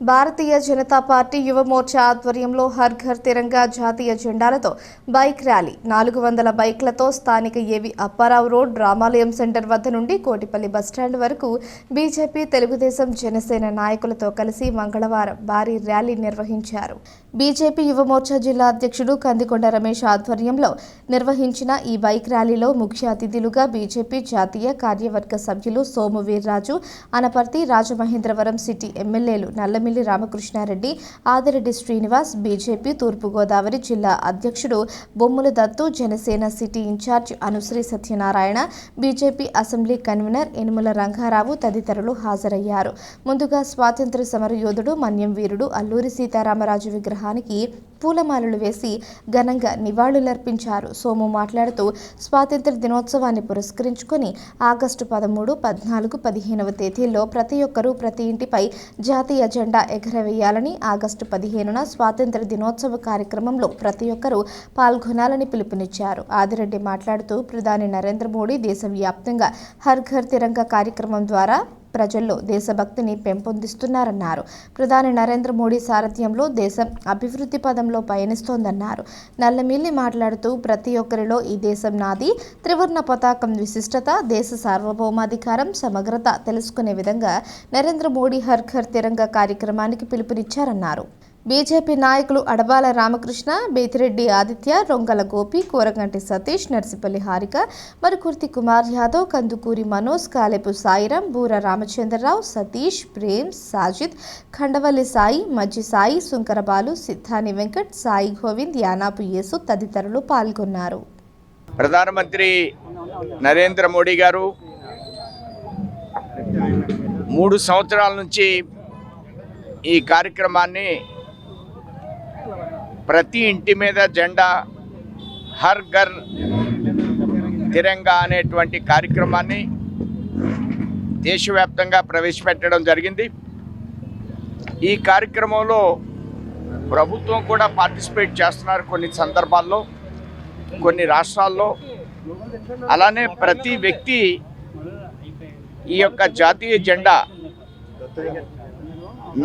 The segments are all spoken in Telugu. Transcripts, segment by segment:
భారతీయ జనతా పార్టీ యువ మోర్చా ఆధ్వర్యంలో హర్ ఘర్ తిరంగా జాతీయ జెండాలతో బైక్ ర్యాలీ. నాలుగు వందల బైక్లతో స్థానిక ఏవి అప్పారావు రోడ్ రామాలయం సెంటర్ వద్ద నుండి కోటిపల్లి బస్టాండ్ వరకు బీజేపీ తెలుగుదేశం జనసేన నాయకులతో కలిసి మంగళవారం భారీ ర్యాలీ నిర్వహించారు. బీజేపీ యువ మోర్చా జిల్లా అధ్యక్షుడు కందికొండ రమేష్ ఆధ్వర్యంలో నిర్వహించిన ఈ బైక్ ర్యాలీలో ముఖ్య అతిథులుగా బీజేపీ జాతీయ కార్యవర్గ సభ్యులు సోము వీర్రాజు అనపర్తి రాజమహేంద్రవరం సిటీ ఎమ్మెల్యేలు నల్లమి ఎమ్మెల్యే రామకృష్ణారెడ్డి ఆదిరెడ్డి శ్రీనివాస్ బీజేపీ తూర్పుగోదావరి జిల్లా అధ్యక్షుడు Bommula Dattu Janasena city in-charge Anusri Satyanarayana BJP assembly convener Yanamala Ranga Rao తదితరులు హాజరయ్యారు. ముందుగా స్వాతంత్ర సమర యోధుడు మన్యం వీరుడు అల్లూరి సీతారామరాజు విగ్రహానికి పూలమాలలు వేసి ఘనంగా నివాళులర్పించారు. సోము మాట్లాడుతూ స్వాతంత్ర దినోత్సవాన్ని పురస్కరించుకొని ఆగస్టు పదమూడు పద్నాలుగు పదిహేనవ తేదీల్లో ప్రతి ఒక్కరూ ప్రతి ఇంటిపై జాతీయ జెండా ఎగరవేయాలని ఆగస్టు పదిహేనున స్వాతంత్ర దినోత్సవ కార్యక్రమంలో ప్రతి ఒక్కరూ పాల్గొనాలని పిలుపునిచ్చారు. ఆదిరెడ్డి మాట్లాడుతూ ప్రధాని నరేంద్ర మోడీ దేశవ్యాప్తంగా హర్ ఘర్ తిరంగా కార్యక్రమం ద్వారా ప్రజల్లో దేశభక్తిని పెంపొందిస్తున్నారన్నారు. ప్రధాని నరేంద్ర మోడీ సారథ్యంలో దేశం అభివృద్ధి పదంలో పయనిస్తోందన్నారు. నల్లమిల్లి మాట్లాడుతూ ప్రతి ఒక్కరిలో ఈ దేశం నాది త్రివర్ణ పతాకం విశిష్టత దేశ సార్వభౌమాధికారం సమగ్రత తెలుసుకునే విధంగా నరేంద్ర మోడీ హర్ ఘర్ తిరంగ కార్యక్రమానికి పిలుపునిచ్చారన్నారు. బీజేపీ నాయకులు అడబాల రామకృష్ణ బేతిరెడ్డి ఆదిత్య రొంగల గోపి కూరగంటి సతీష్ నర్సిపల్లి హారిక మరుకుర్తి కుమార్ యాదవ్ కందుకూరి మనోజ్ కాలేపు సాయిరం బూర రామచంద్రరావు సతీష్ ప్రేమ్ సాజిద్ ఖండవల్లి సాయి మజ్జి సాయి సుంకరబాలు సిద్ధాని వెంకట్ సాయి గోవింద్ యానాపు యేసు తదితరులు పాల్గొన్నారు. ప్రధానమంత్రి నరేంద్ర మోడీ గారు మూడు సంవత్సరాల నుంచి ఈ కార్యక్రమాన్ని ప్రతి ఇంటి మీద జెండా హర్ ఘర్ తిరంగా అనేటువంటి కార్యక్రమాన్ని దేశవ్యాప్తంగా ప్రవేశపెట్టడం జరిగింది. ఈ కార్యక్రమంలో ప్రభుత్వం కూడా పార్టిసిపేట్ చేస్తున్నారు కొన్ని సందర్భాల్లో కొన్ని రాష్ట్రాల్లో. అలానే ప్రతి వ్యక్తి ఈ యొక్క జాతీయ జెండా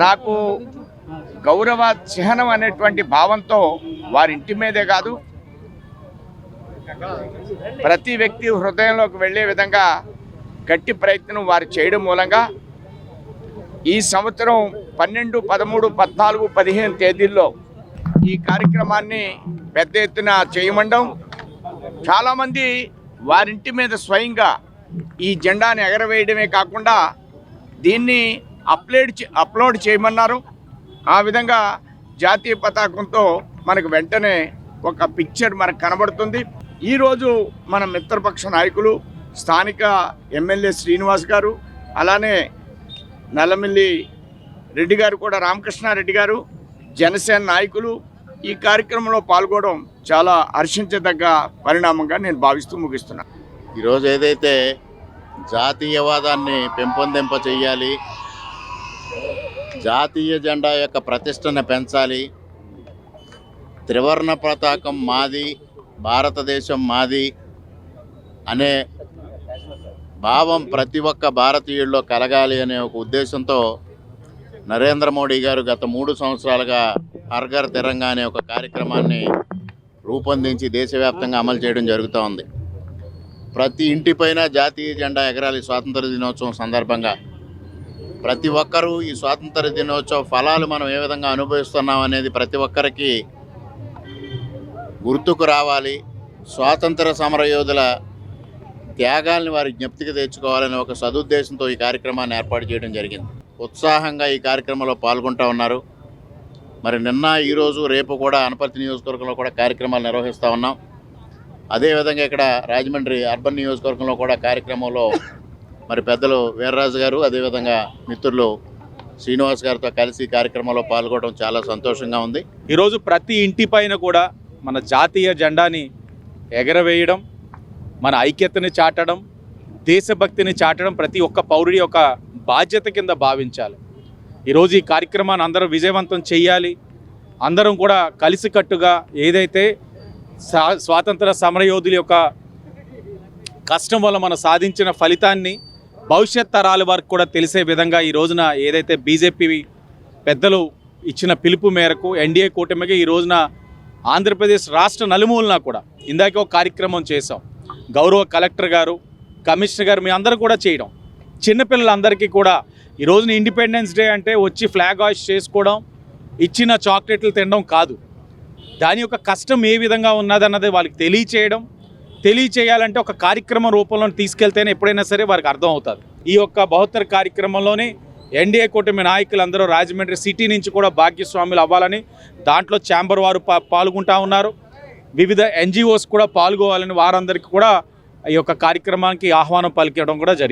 నాకు గౌరవ చిహ్నం అనేటువంటి భావంతో వారి ఇంటి మీదే కాదు ప్రతి వ్యక్తి హృదయంలోకి వెళ్ళే విధంగా గట్టి ప్రయత్నం వారు చేయడం మూలంగా ఈ సంవత్సరం పన్నెండు పదమూడు పద్నాలుగు పదిహేను తేదీల్లో ఈ కార్యక్రమాన్ని పెద్ద ఎత్తున చేయమండం. చాలామంది వారింటి మీద స్వయంగా ఈ జెండాని ఎగరవేయడమే కాకుండా దీన్ని అప్లోడ్ అప్లోడ్ చేయమన్నారు. ఆ విధంగా జాతీయ పతాకంతో మనకు వెంటనే ఒక పిక్చర్ మనకు కనబడుతుంది. ఈరోజు మన మిత్రపక్ష నాయకులు స్థానిక ఎమ్మెల్యే శ్రీనివాస్ గారు అలానే నల్లమిల్లి రెడ్డి గారు కూడా రామకృష్ణారెడ్డి గారు జనసేన నాయకులు ఈ కార్యక్రమంలో పాల్గొనడం చాలా హర్షించదగ్గ పరిణామంగా నేను భావిస్తూ ముగిస్తున్నాను ఈరోజు ఏదైతే జాతీయవాదాన్ని పెంపొందింప చేయాలి జాతీయ జెండా యొక్క ప్రతిష్టను పెంచాలి. త్రివర్ణ పతాకం మాది భారతదేశం మాది అనే భావం ప్రతి ఒక్క భారతీయుల్లో కలగాలి అనే ఒక ఉద్దేశంతో నరేంద్ర మోడీ గారు గత మూడు సంవత్సరాలుగా హర్ఘర్ తిరంగా అనే ఒక కార్యక్రమాన్ని రూపొందించి దేశవ్యాప్తంగా అమలు చేయడం జరుగుతూ ఉంది. ప్రతి ఇంటిపైన జాతీయ జెండా ఎగరాలి స్వాతంత్ర దినోత్సవం సందర్భంగా. ప్రతి ఒక్కరూ ఈ స్వాతంత్ర దినోత్సవ ఫలాలు మనం ఏ విధంగా అనుభవిస్తున్నాం అనేది ప్రతి ఒక్కరికి గుర్తుకు రావాలి. స్వాతంత్ర సమరయోధుల త్యాగాల్ని వారి జ్ఞప్తికి తెచ్చుకోవాలనే ఒక సదుద్దేశంతో ఈ కార్యక్రమాన్ని ఏర్పాటు చేయడం జరిగింది. ఉత్సాహంగా ఈ కార్యక్రమంలో పాల్గొంటూ ఉన్నారు. మరి నిన్న ఈరోజు రేపు కూడా అనపర్తి నియోజకవర్గంలో కూడా కార్యక్రమాలు నిర్వహిస్తూ ఉన్నాం. అదేవిధంగా ఇక్కడ రాజమండ్రి అర్బన్ నియోజకవర్గంలో కూడా కార్యక్రమంలో మరి పెద్దలు వీర్రాజు గారు అదేవిధంగా మిత్రులు శ్రీనివాస్ గారితో కలిసి కార్యక్రమంలో పాల్గొనడం చాలా సంతోషంగా ఉంది. ఈరోజు ప్రతి ఇంటి పైన కూడా మన జాతీయ జెండాని ఎగరవేయడం మన ఐక్యతని చాటడం దేశభక్తిని చాటడం ప్రతి ఒక్క పౌరుడి యొక్క బాధ్యత కింద భావించాలి. ఈరోజు ఈ కార్యక్రమాన్ని అందరం విజయవంతం చేయాలి. అందరం కూడా కలిసికట్టుగా ఏదైతే స్వా స్వాతంత్ర సమరయోధుల యొక్క కష్టం వల్ల మనం సాధించిన ఫలితాన్ని భవిష్యత్ తరాల వారికి కూడా తెలిసే విధంగా ఈ రోజున ఏదైతే బీజేపీ పెద్దలు ఇచ్చిన పిలుపు మేరకు ఎన్డీఏ కూటమిగా ఈ రోజున ఆంధ్రప్రదేశ్ రాష్ట్ర నలుమూలన కూడా ఇందాక ఒక కార్యక్రమం చేసాం గౌరవ కలెక్టర్ గారు కమిషనర్ గారు మీ అందరూ కూడా చేయడం. చిన్నపిల్లలందరికీ కూడా ఈ రోజున ఇండిపెండెన్స్ డే అంటే వచ్చి ఫ్లాగ్ హాయిస్ట్ చేసుకోవడం ఇచ్చిన చాక్లెట్లు తినడం కాదు. దాని యొక్క కష్టం ఏ విధంగా ఉన్నదన్నది వాళ్ళకి తెలియచేయడం తెలియచేయాలంటే ఒక కార్యక్రమ రూపంలో తీసుకెళ్తేనే ఎప్పుడైనా సరే వారికి అర్థం అవుతుంది ఈ యొక్క బహుత్తర కార్యక్రమంలోనే ఎన్డీఏ కూటమి నాయకులందరూ రాజమండ్రి సిటీ నుంచి కూడా భాగ్యస్వాములు అవ్వాలని దాంట్లో ఛాంబర్ వారు పాల్గొంటా ఉన్నారు. వివిధ ఎన్జిఓస్ కూడా పాల్గొవాలని వారందరికీ కూడా ఈ యొక్క కార్యక్రమానికి ఆహ్వానం పలికడం కూడా జరిగింది.